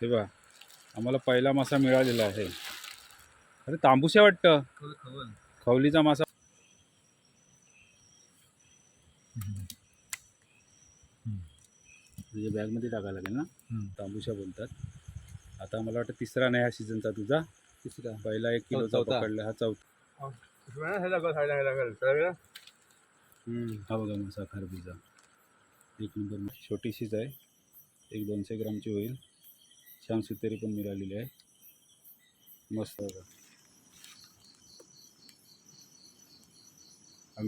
हे बघा आम्हाला पहिला मासा मिळालेला आहे. अरे तांबूशा वाटतं. खवलीचा मासा. तुझ्या बॅगमध्ये टाकायला लागेल ना तांबूशा बोलतात. आता मला वाटतं तिसरा नाही हा सीझनचा तुझा. तिसरा. पहिला एक किलोचा चौथा. पकडला हा चौथा. हा बघा मासा खरबूजा एक नंबर. छोटीशीच आहे. एक दोनशे ग्रामची होईल. छान सुतेरी पण मिळालेली आहे. मस्त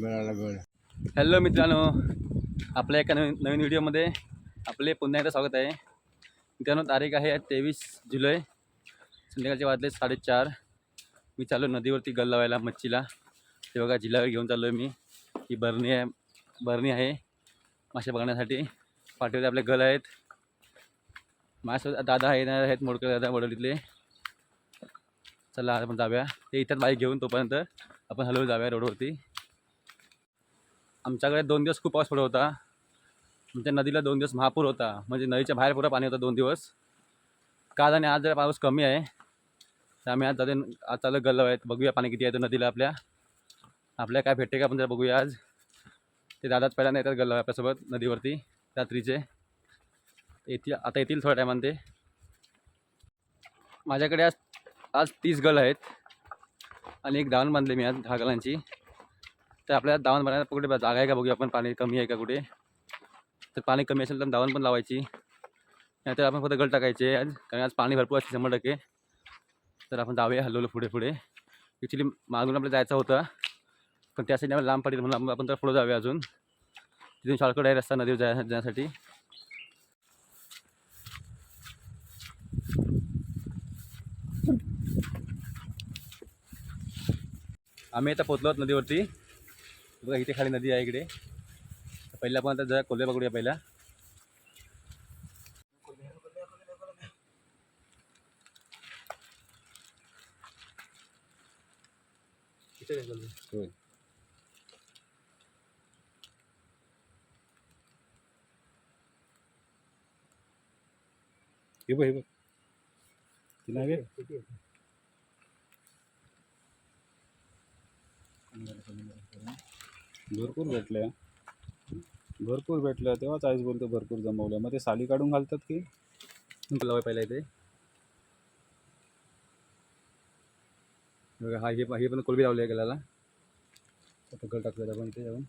गळाला गळ. हॅलो मित्रांनो आपल्या एका नवीन नवीन व्हिडिओमध्ये आपले पुन्हा एकदा स्वागत आहे. मित्रांनो तारीख आहे तेवीस जुलै संध्याकाळचे वाजले साडेचार. मी चाललो नदीवरती गल लावायला मच्छीला. ते बघा जिल्ह्यावर घेऊन चाललो आहे मी. ही बरणी आहे बरणी आहे मासे बघण्यासाठी. पाठीवरती आपले गल आहेत. माझ्यासोबत दादा येणार आहेत मोडकर दादा वडोलीतले. चला आपण जाऊया. ते इथं बाईक घेऊन तोपर्यंत आपण हलवून जाऊया रोडवरती. आमच्याकडे दोन दिवस खूप पाऊस पडत होता. आमच्या नदीला दोन दिवस महापूर होता. म्हणजे नदीच्या बाहेर पुरा पाणी होतं दोन दिवस. काल आणि आज जरा पाऊस कमी आहे. तर आम्ही आज जाते आज चालू गल्लो आहेत बघूया पाणी किती आहे नदीला आपल्या. आपल्या काय भेटते का आपण जरा बघूया आज. ते दादाच पहिल्यांदा येतात गल्लो आपल्यासोबत नदीवरती रात्रीचे. येतील आता येतील थोड्या टायमामध्ये. माझ्याकडे आज आज तीस गल आहेत. आणि एक दावण बांधले मी आज दहा गलांची तर आपल्याला दावण बनायला कुठे जागा आहे का बघूया आपण? पाणी कमी आहे का कुठे? तर पाणी कमी असेल तर दावण पण लावायची. नाहीतर आपण फक्त गल टाकायचे आज. कारण आज पाणी भरपूर असते शंभर टक्के. तर आपण जाऊया हलवलं पुढे पुढे. ॲक्च्युली मागून आपल्याला जायचं होतं. पण त्यासाठी आम्हाला लांब पडेल म्हणून आपण तर पुढे जाऊया अजून. तिथून शॉर्टकट आहे रस्ता नदीवर जाय जाण्यासाठी. आम्ही आता पोचलो आहोत नदीवरती. बघा इथे खाली नदी आहे इकडे. पहिला पण आता जरा कोल्हे बघूया पहिला. होय. हे बघ हे बघ. ती बे? भरपूर भेटल्या. भरपूर भेटल्या. तेव्हाच आईस बोलतो भरपूर जमवल्या. मग ते साली काढून घालतात की? लावा पहिला बघा हा हे हे पण कोलबी लावली आहे गलाला. आता गल टाकलेला पण ते जाऊन.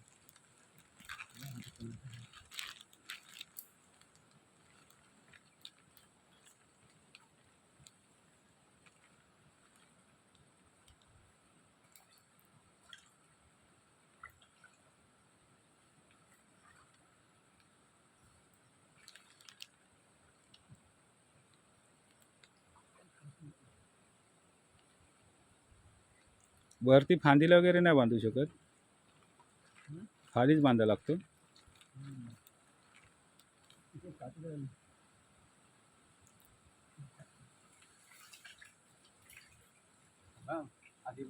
वरती फांदीला वगैरे नाही बांधू शकत. खालीच बांधा लागतो. आधी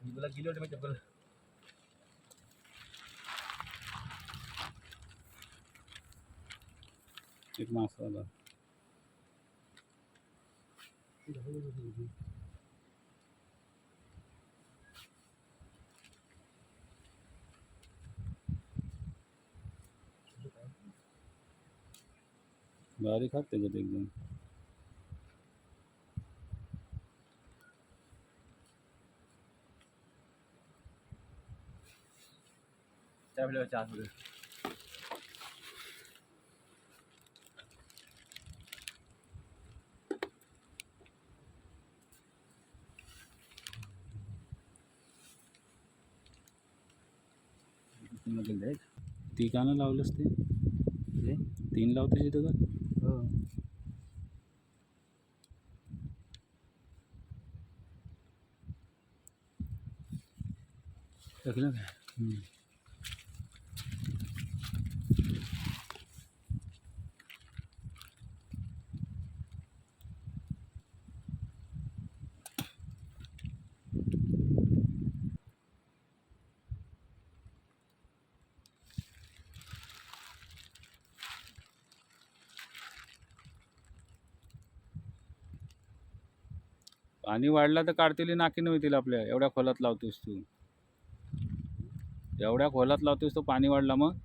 तुला गेली होती मी चप्पल. एक मासा आला बारीक हात त्याच्यात एकदम. त्यावेळेला आहेत ती कानं लावलंस ते? तीन लावतेस इथं का हो टाकलं काय पाणी वाढला तर काढतील नाकी नव्हतील आपल्या. एवढ्या खोलात लावतोस तू. एवढ्या खोलात लावतोस तो पाणी वाढला मग?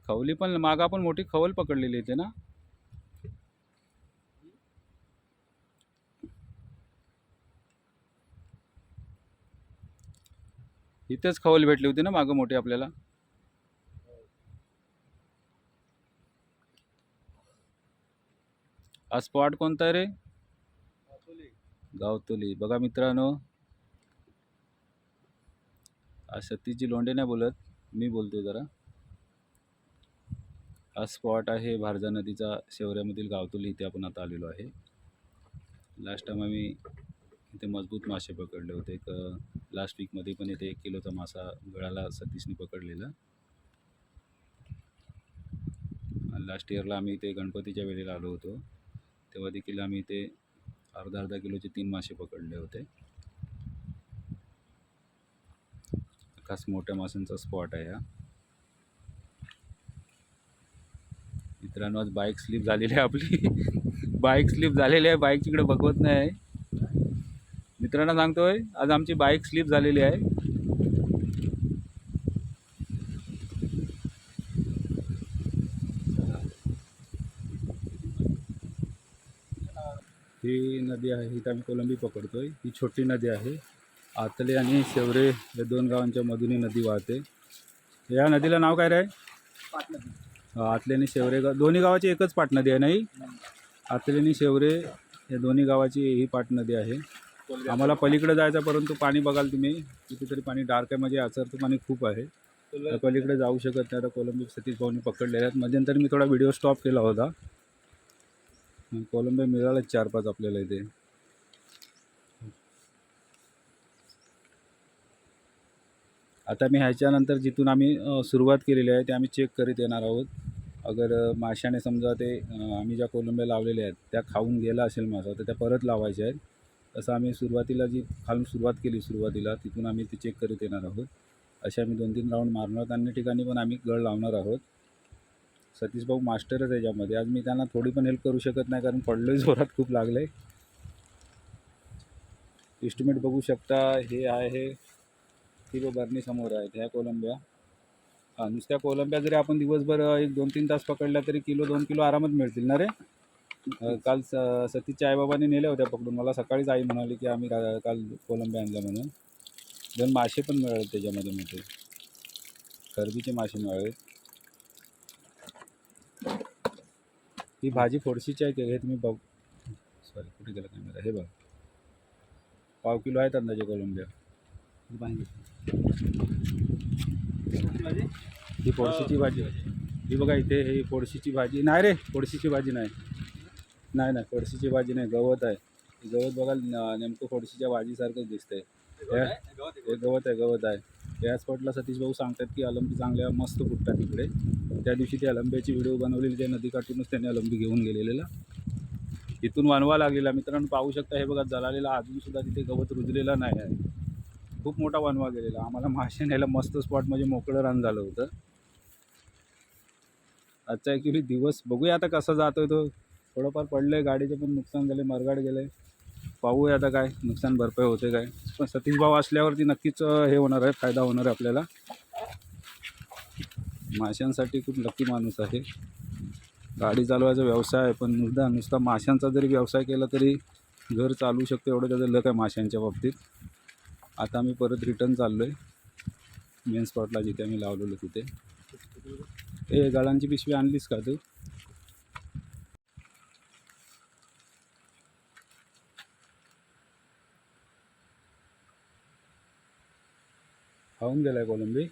खवली पण मागा पण मोठी खवल पकडलेली येते ना? इथेच खवल भेटली होती ना मागं मोठी आपल्याला? हा स्पॉट कोणता आहे रे? गावतोली. बघा मित्रांनो. आज सतीची लोंढे नाही बोलत. मी बोलतोय जरा. हा स्पॉट आहे भारजा नदीचा शेवऱ्यामधील गावतोली. इथे आपण आता आलेलो आहे. लास्ट टाइम आम्ही इथे मजबूत मासे पकडले होते. एक लास्ट वीकमध्ये पण इथे एक किलोचा मासा गळाला सतीशने पकडलेला. लास्ट इयरला आम्ही इथे गणपतीच्या वेळेला आलो होतो. तेव्हा देखील आम्ही ते अर्धा अर्धा किलोचे तीन मासे पकडले होते. खास मोठ्या माशांचा स्पॉट आहे हा. मित्रांनो आज बाईक स्लिप झालेली आहे आपली. बाईक स्लिप झालेली आहे. बाईक तिकडे बघवत नाही. मित्रांना सांगतोय आज आमची बाईक स्लिप झालेली आहे ही नदी आहे इथं आम्ही कोलंबी पकडतोय. ही छोटी नदी आहे. आतले आणि शेवरे या दोन गावांच्या मधून ही नदी वाहते. या नदीला नाव काय रे? आतले आणि शेवरे गाव दोन्ही गावाची एकच पाटनदी आहे नाही? आतले आणि शेवरे या दोन्ही गावाची ही पाटनदी आहे. आम्हाला पलीकडे जायचं परंतु पाणी बघाल तुम्ही. कितीतरी पाणी डार्क आहे म्हणजे आचरचं पाणी खूप आहे. पलीकडे जाऊ शकत नाही. आता कोलंबी सतीश भाऊनी पकडलेले आहेत. मध्यंतरी मी थोडा व्हिडिओ स्टॉप केला होता. कोलंबी मिळाले चार पाच आपल्याला इथे. आता मी ह्याच्यानंतर जिथून आम्ही सुरुवात केलेली आहे ते आम्ही चेक करीत येणार आहोत. अगर माशाने समजा ते आम्ही ज्या कोलंब्या लावलेल्या आहेत त्या खाऊन गेला असेल मासा तर त्या परत लावायच्या आहेत. तसं आम्ही सुरुवातीला जी खालून सुरुवात केली सुरुवातीला तिथून आम्ही ते चेक करीत येणार आहोत. असे आम्ही दोन तीन राऊंड मारणार आहोत. अन्य ठिकाणी पण आम्ही गळ लावणार आहोत. सतीश भाऊ मास्टरच आहे याच्यामध्ये. आज मी त्यांना थोडी पण हेल्प करू शकत नाही कारण पडलोय जोरात खूप लागलं आहे इस्टिमेट बघू शकता हे आहे. ती बर्नी बरणी समोर आहेत ह्या कोलंब्या. हां नुसत्या कोलंब्या जरी आपण दिवसभर एक दोन तीन तास पकडल्या तरी किलो दोन किलो आरामात मिळतील ना रे? काल स सतीच्या आईबाबांनी नेल्या होत्या पकडून. मला सकाळीच आई म्हणाली की आम्ही रा- काल कोलंब्या आणल्या म्हणून. दोन मासे पण मिळाले त्याच्यामध्ये मोठे. खरबीचे मासे मिळाले ही भाजी फोडशीची आहे की हे तुम्ही बघ. सॉरी कुठे गेला कॅमेरा हे बघ. पाव किलो आहेत अंदाजे कोलंब्या. ही फोडशीची भाजी. ही बघा इथे ही फोडशीची भाजी. नाही रे फोडशीची भाजी नाही. नाही नाही फोडशीची भाजी नाही. गवत आहे. हे गवत बघा न- नेमकं फोडशीच्या भाजीसारखंच दिसतंय. हे- हे गवत आहे गवत आहे या स्पॉटला सतीश भाऊ सांगतात की अलंबी चांगल्या मस्त फुटतात इकडे. त्या दिवशी ते अलंब्याची व्हिडिओ बनवलेली त्या नदीकाठूनच त्यांनी अलंबी घेऊन गेलेला इथून वनवा लागलेला. मित्रांनो पाहू शकता हे बघा जलालेला अजूनसुद्धा तिथे गवत रुजलेला नाही आहे. खूप मोठा वनवा गेलेला. आम्हाला मासे न्यायला मस्त स्पॉट म्हणजे मोकळं रान झालं होतं. आजचा ॲक्च्युली दिवस बघूया आता कसा आहे तो. थोडंफार पडलं आहे गाडीचे पण नुकसान झाले मरगाड गेलं पाहूया आता काय नुकसान भरपाई होते काय. पण सतीश भाऊ असल्यावरती नक्कीच हे होणार आहे फायदा होणार आहे आपल्याला. माशांसाठी खूप लकी माणूस आहे. गाडी चालवायचा व्यवसाय आहे पण नुसता नुसता माशांचा जरी व्यवसाय केला तरी घर चालू शकते एवढं त्याचं लक आहे माशांच्या बाबतीत. आता आम्ही परत रिटर्न चाललो आहे मेन स्पॉटला जिथे आम्ही लावलेलो तिथे. ए गाळांची पिशवी आणलीस का तू? खाऊन गेला आहे कोलंबी.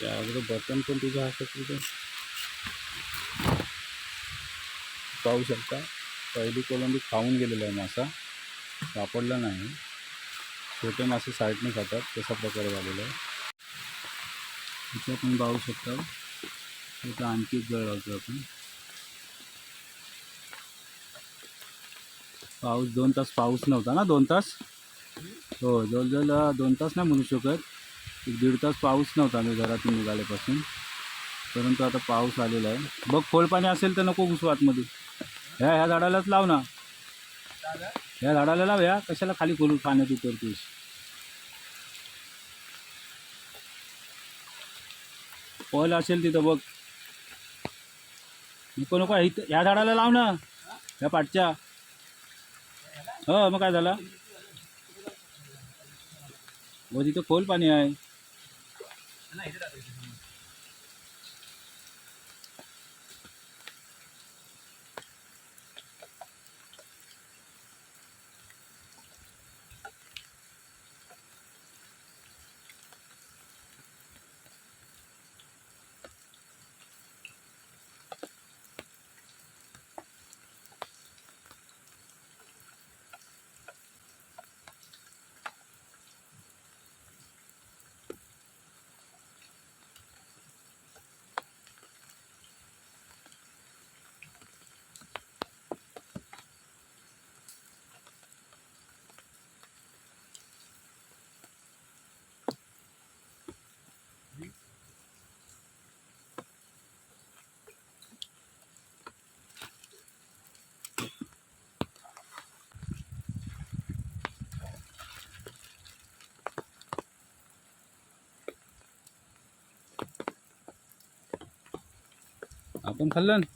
त्या अगोदर बटन पण तुझ्या हातात तुझं पाहू शकता पहिली कोलंबी खाऊन गेलेला आहे मासा। सापडला नाही। छोटे मासे साईडने खातात, तसा प्रकार झालेला आहे। इथे शकता। इथं आणखी एक लावतो आपण. पाऊस दोन तास पाऊस नव्हता ना दोन तास? हो जवळजवळ दोन तास नाही म्हणू शकत. एक दीड तास पाऊस नव्हता मी घरातून निघाल्यापासून. परंतु आता पाऊस आलेला आहे. बघ खोल पाणी असेल तर नको घुसू आतमध्ये. ह्या ह्या झाडालाच लाव ना. ह्या झाडाला लाव ह्या. कशाला खाली खोलून पाण्यात उतरतोस पल असेल तिथं बघ. नको नको इथं ह्या झाडाला लाव ना. ह्या पाठच्या. हो मग काय झालं? हो तिथं खोल पाणी आहे. आपण खाल्लं ना?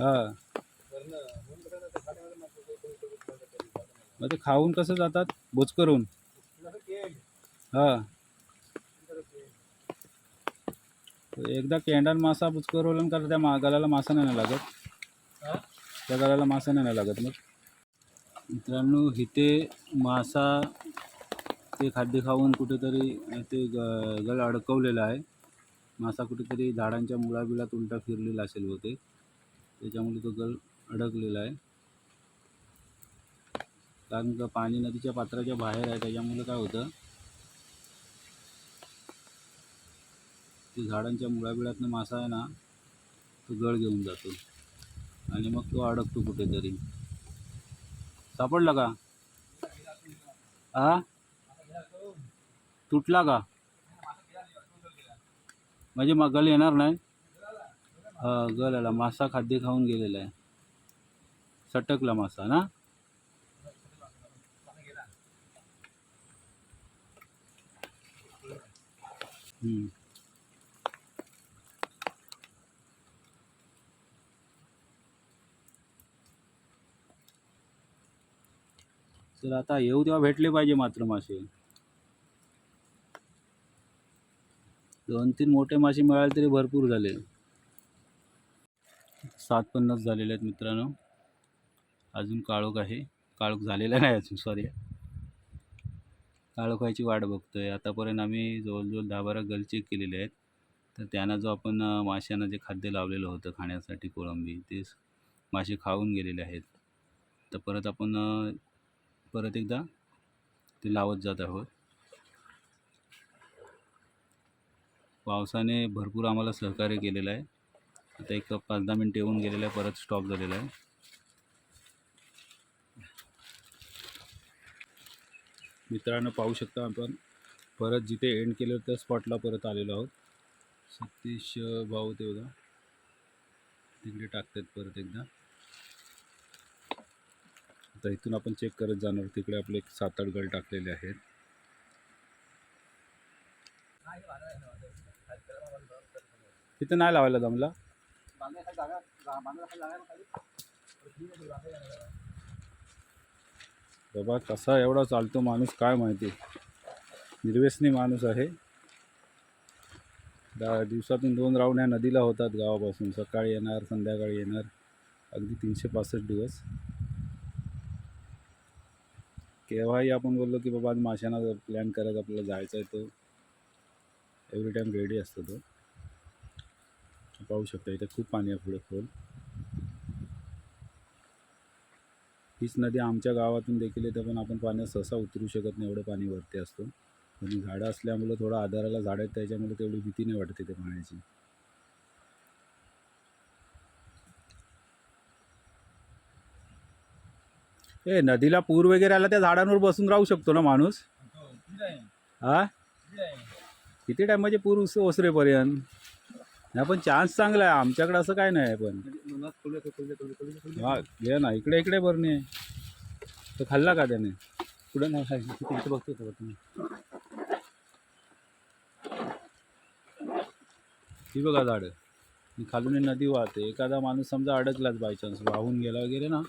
हा. मग ते खाऊन कसं जातात? भोज करून हा. एकदा केंडान मासा बुचकरवलं का त्या मा गळाला मासा नाही लागत? त्या गळाला मासा नाही लागत मग? मित्रांनो इथे मासा ते खाद्य खाऊन कुठेतरी ते ग गळ अडकवलेलं आहे. मासा कुठेतरी झाडांच्या मुळाबिळात उलटा फिरलेला असेल होते त्याच्यामुळे तो गल अडकलेला आहे. कारण का पाणी नदीच्या पात्राच्या बाहेर आहे त्याच्यामुळे काय होतं? ते झाडांच्या मुळाबिळातनं मासा आहे ना तो गळ घेऊन जातो. आणि मग तो अडकतो कुठेतरी. सापडला का? हा तुटला का? म्हणजे मग गल येणार नाही. गल आला. मासा खाद्य खाऊन गेलेला आहे. सटकला मासा ना? हम्म. तर आता येऊ तेव्हा भेटले पाहिजे मात्र मासे. दोन तीन मोठे मासे मिळाले तरी भरपूर झाले. सात पन्नास झालेले आहेत मित्रांनो. अजून काळोख आहे. काळोख झालेला नाही अजून सॉरी काळोखायची वाट वाट बघतोय. आतापर्यंत आम्ही जवळजवळ दहा बारा गल चेक केलेले आहेत. तर त्यांना जो आपण माशांना जे खाद्य लावलेलं होतं खाण्यासाठी कोळंबी ते मासे खाऊन गेलेले आहेत. तर परत आपण परत एकदा ते लावत जात आहोत. पावसाने भरपूर आम्हाला सहकार्य केलेलं आहे. आता एक पाच दहा मिनटं येऊन गेलेलं आहे परत स्टॉप झालेला आहे. मित्रांनो पाहू शकता आपण परत जिथे एंड केलं त्या स्पॉटला परत आलेलो आहोत. सतीश भाऊ ते बघा. तिकडे टाकतात परत एकदा. आता इथून आपण चेक करत जाणार. तिकडे आपले एक सात आठ गळ टाकलेले आहेत. तिथं नाही लावायला जमला. बाबा कसा एवढा चालतो माणूस काय माहिती? निर्व्यसनी माणूस आहे. दा दिवसातून दोन राऊंड ह्या नदीला होतात गावापासून. सकाळी येणार संध्याकाळी येणार. अगदी तीनशे पासष्ट दिवस. केव्हाही आपण बोललो की बाबा आज माशांना प्लॅन करत आपल्याला जायचं आहे तो. एव्हरी टाईम रेडी असतो तो. पाहू शकता इथे खूप पाणी आहे पुढे खोल. हीच नदी आमच्या गावातून देखील येते पण आपण पाण्यात सहसा उतरू शकत नाही एवढं पाणी वरती असतो. आणि झाडं असल्यामुळे थोडं आधाराला झाडं आहेत त्याच्यामुळे तेवढी भीती नाही वाटते ते पाण्याची. ए नदीला पूर वगैरे आला त्या झाडांवर बसून राहू शकतो ना माणूस? हा किती टाइम म्हणजे पूर ओसरेपर्यंत? नाही पण चान्स चांगला आहे. आमच्याकडे असं काय नाही आहे पण हा घे ना. इकडे इकडे बरणी आहे. तो खाल्ला का त्याने? पुढे नाही इथे बघतो बघतो मी. ही बघा झाडं. खालून नदी वाहते. एखादा माणूस समजा अडकलाच बायचान्स वाहून गेला वगैरे ना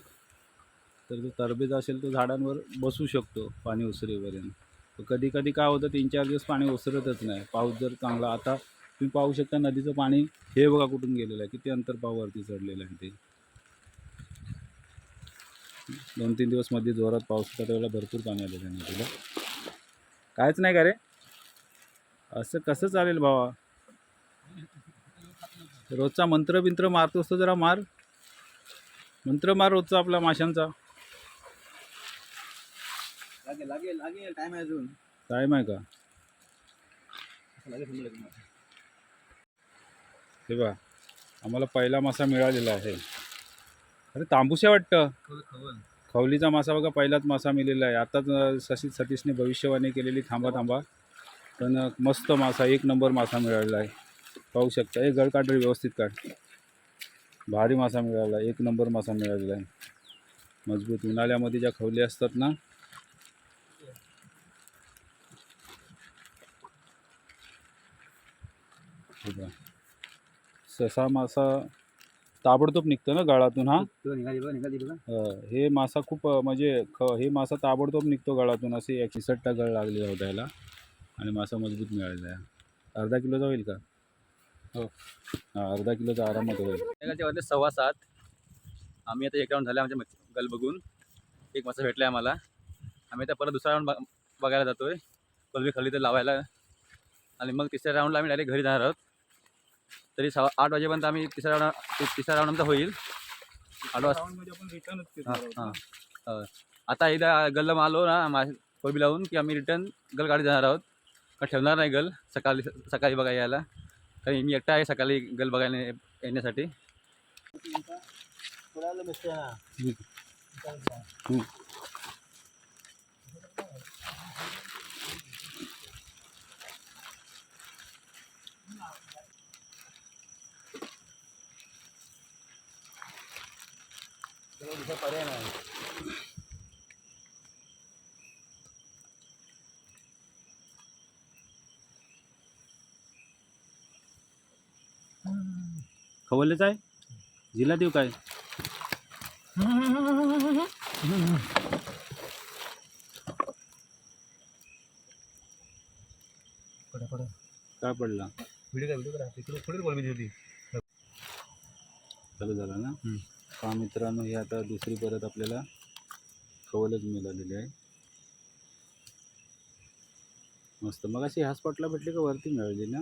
तर तो तरबेज असेल तो झाडांवर बसू शकतो पाणी ओसरेपर्यंत. कधी कधी काय होतं तीन चार दिवस पाणी ओसरतच नाही. पाऊस जर चांगला आता तुम्ही पाहू शकता नदीचं पाणी हे बघा कुठून गेलेलं आहे. किती अंतर पावावरती चढलेलं आहे ते. दोन तीन दिवसमध्ये जोरात पाऊस होता त्यावेळेला भरपूर पाणी आलं त्या नदीला. कायच नाही का रे? असं कसं चालेल भावा? रोजचा मंत्र बिंत्र मारतोस तो जरा मार. मंत्र मार रोजचा आपला माशांचा. लागेल लागेल लागेल. टाइम आहे अजून. टाईम आहे का. हे बा आम्हाला पहिला मासा मिळालेला आहे. अरे तांबूशा वाटतं. खवल खवल. खवलीचा मासा बघा पहिलाच मासा मिळालेला आहे. आताच सशी सतीशने भविष्यवाणी केलेली थांबा थांबा. पण मस्त मासा एक नंबर मासा मिळालेला आहे. पाहू शकता. हे गळ काढ व्यवस्थित काढ. भारी मासा मिळाला. एक नंबर मासा मिळालेला आहे. मजबूत. उन्हाळ्यामध्ये ज्या खवली असतात ना हे बघा. ससा मासा ताबडतोब निघतो ना गाळातून हा? तुला निघाली बघा निघाली बघा. अं, हे मासा खूप अं, म्हणजे ख हे मासा ताबडतोब निघतो गळातून असे एक गळ लागलेला होता याला आणि मासा मजबूत मिळालेला आहे. अर्धा किलोचा होईल का? हो. हां अर्धा किलोचा आरामात होईल. वाजले सव्वा सात. आम्ही आता एक राऊंड झाला आमच्या मच- गल बघून. एक मासा भेटला आम्हाला. आम्ही आता परत दुसरा राऊंड बघायला जातोय. कोलबी खाली तर लावायला. आणि मग तिसऱ्या राऊंडला आम्ही डायरेक्ट घरी जाणार आहोत. तरी सहा आठ वाजेपर्यंत आम्ही तिसरा राऊंड तिसरा राऊंड आमचा होईल. आठ वाजता हां हां. हो. आता एकदा गल्ल आलो ना मा कोलबी लावून की आम्ही रिटर्न गल गाडी जाणार आहोत. का ठेवणार नाही गल सकाळी सकाळी बघायला यायला. कारण मी एकटा आहे सकाळी गल बघायला येण्यासाठी. हम्म. पर्याय नाही खवलेच आहे? जिल्हा देऊ काय? काय पडला? व्हिडिओ काय व्हिडिओ करा तिकडे थोडी कोलबी होती चालू झाला ना. हा मित्रांनो ही आता दुसरी परत आपल्याला खवलच मिळालेली आहे. मस्त. मग अशी ह्या स्पॉटला भेटली का वरती मिळाली ना?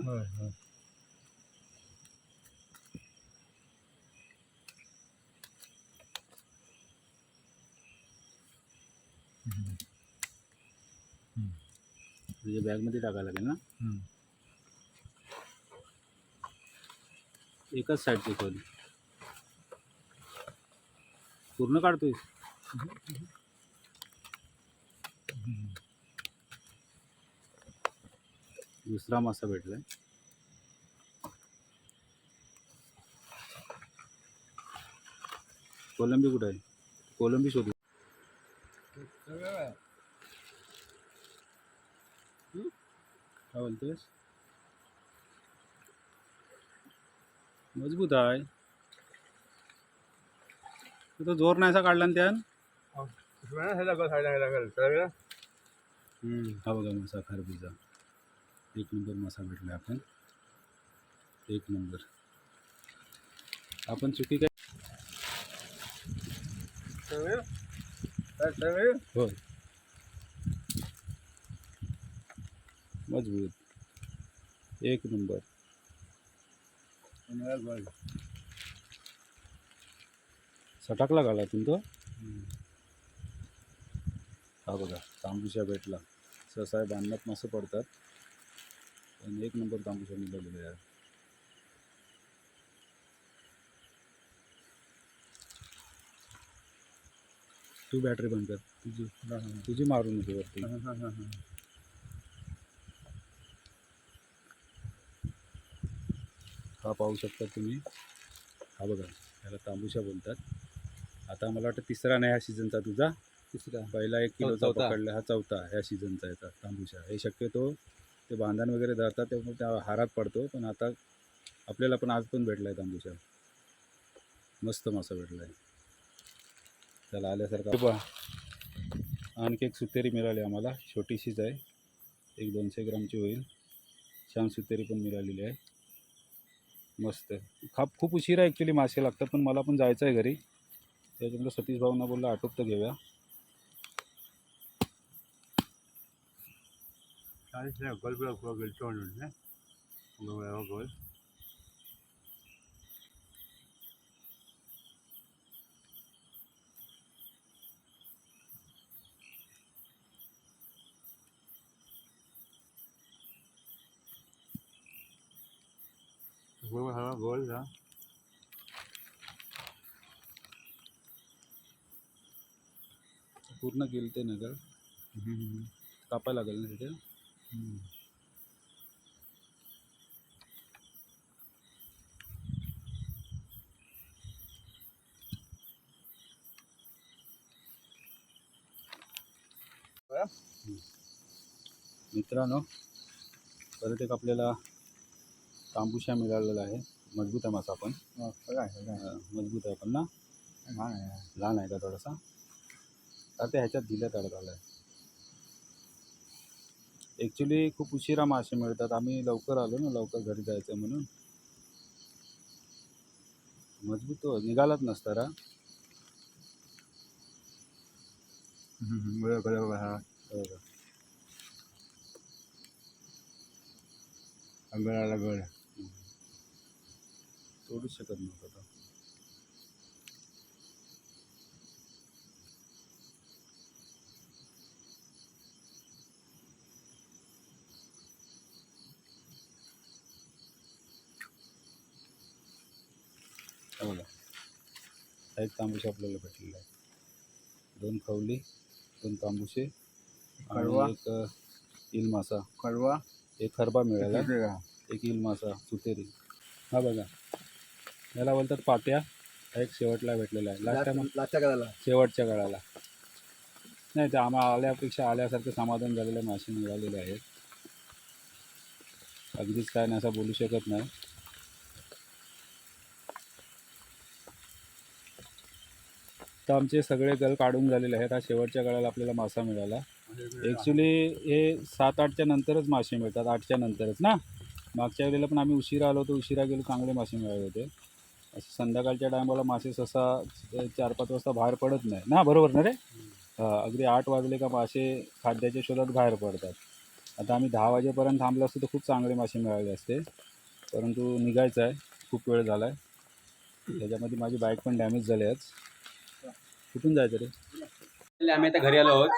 तुझ्या बॅगमध्ये टाकायला लागेल ना? एकच साईडची खोली. पूर्ण काढतोय. दुसरा मासा भेटलाय. कोलंबी कुठे आहे? कोलंबी शोधू. काय मज़बूत आहे. तो जोर नाहीसा काढला ना त्यान? हा बघा मासा खरबूजा एक नंबर मासा भेटला आपण. एक नंबर. आपण चुकी काय हो. मजबूत. एक नंबर. सटाकला घाला तो? हा बघा तांबूशा भेटला सहसा बांधण्यात मासे पडतात. पण एक नंबर तांबूशा निघालेले आहे तू बॅटरी बंद कर. तुझी. तुझी मारून नको वरती. हा पाहू शकता तुम्ही. हा बघा त्याला तांबूशा बोलतात. आता मला वाटतं तिसरा नाही हा सीझनचा तुझा. तिसरा. पहिला एक किलोचा चौथा. पकडला हा चौथा ह्या सीझनचा याचा तांबूशा हे शक्यतो ते बांधण वगैरे धरतात त्यामुळे त्या हारात पडतो पण आता आपल्याला पण आज पण भेटला आहे तांबूशा मस्त मासा भेटला आहे त्याला आल्यासारखा पहा. आणखी एक सुतेरी मिळाली आम्हाला. छोटीशीच आहे. एक दोनशे ग्रामची होईल. छान सुतेरी पण मिळालेली आहे. मस्त. खाप खूप उशिरा ॲक्च्युली मासे लागतात पण मला पण जायचं आहे घरी. त्याच्यामुळे सतीश भाऊंना बोलला आटोप तर घेऊया गोल गोल गोल. गोल हा. पूर्ण गेलते ना का कापायला लागेल ना तिथे मित्रांनो परत एक आपल्याला तांबुशा मिळालेला आहे. मज़बूत आहे मासा पण. अं, मज़बूत आहे पण ना? लहान आहे का थोडासा? तर ते ह्याच्यात दिलं तडकाला आहे ॲक्च्युली खूप उशिरा मासे मिळतात. आम्ही लवकर आलो ना लवकर घरी जायचं म्हणून. मजबूत तो निघालाच नसता रा? गोलाला गोल तोडूच शकत नव्हता एक तांबूशे आपल्याला भेटलेला आहे दोन खवली दोन तांबूशे कडवा. आणि एक इल मासा कडवा. एक खरबा मिळाला. एक इल मासा सुतेरी. हा बघा. याला बोलतात पात्या हा एक शेवटला भेटलेला आहे. लास्ट टाइम लाचा करायला शेवटच्या काळाला नाही ते आम्हाला आल्यापेक्षा आल्यासारखं समाधान झालेले मासे मिळालेले आहेत अगदीच काय नाही असं बोलू शकत नाही. तर आमचे सगळे गल काढून झालेले आहेत. हा शेवटच्या गळाला आपल्याला मासा मिळाला. ॲक्च्युली हे सात आठच्या नंतरच मासे मिळतात. आठच्या नंतरच ना? मागच्या वेळेला पण आम्ही उशिरा आलो होतो. उशिरा गेलो चांगले मासे मिळाले होते. असं संध्याकाळच्या टायमाला मासे सहसा चार पाच वाजता बाहेर पडत नाही. ना? बरोबर ना रे? अगदी आठ वाजले का मासे खाद्याच्या शोधात बाहेर पडतात. आता आम्ही दहा वाजेपर्यंत थांबलो असतो तर खूप चांगले मासे मिळाले असते. परंतु निघायचं आहे. खूप वेळ झाला आहे त्याच्यामध्ये माझी बाईक पण डॅमेज झाली आहेच कुठून जायचं रे? आम्ही आता घरी आलो आहोत.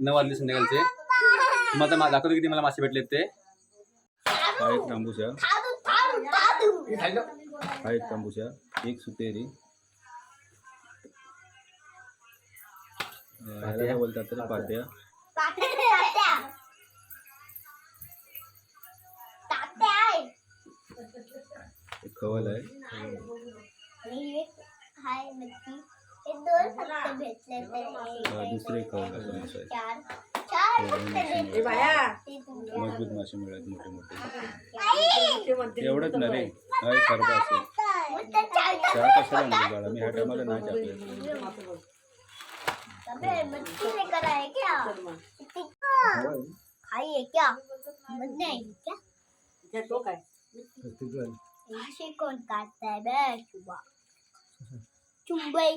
नऊ वाजले संध्याकाळचे. तुम्हाला मा- दाखवतो किती मला मासे भेटले ते. हा एक तांबूशा हा एक तांबूशा एक सुतेरी. काय बोलतात तर पात्या एक खवल आहे. दुसरे चार. चार हे. मजबूत मासे मिळाले मोठे मोठे. एवढंच ना रे हा एक खरबा असेल. चहा कशाला आणली बाळा? मी ह्या टायमाला नाही लेकर आए क्या? क्या? नाही का तिच्या तो काय? प्रत्येक वेळेला अशी कोण काढताय बे चुबा? चुंबई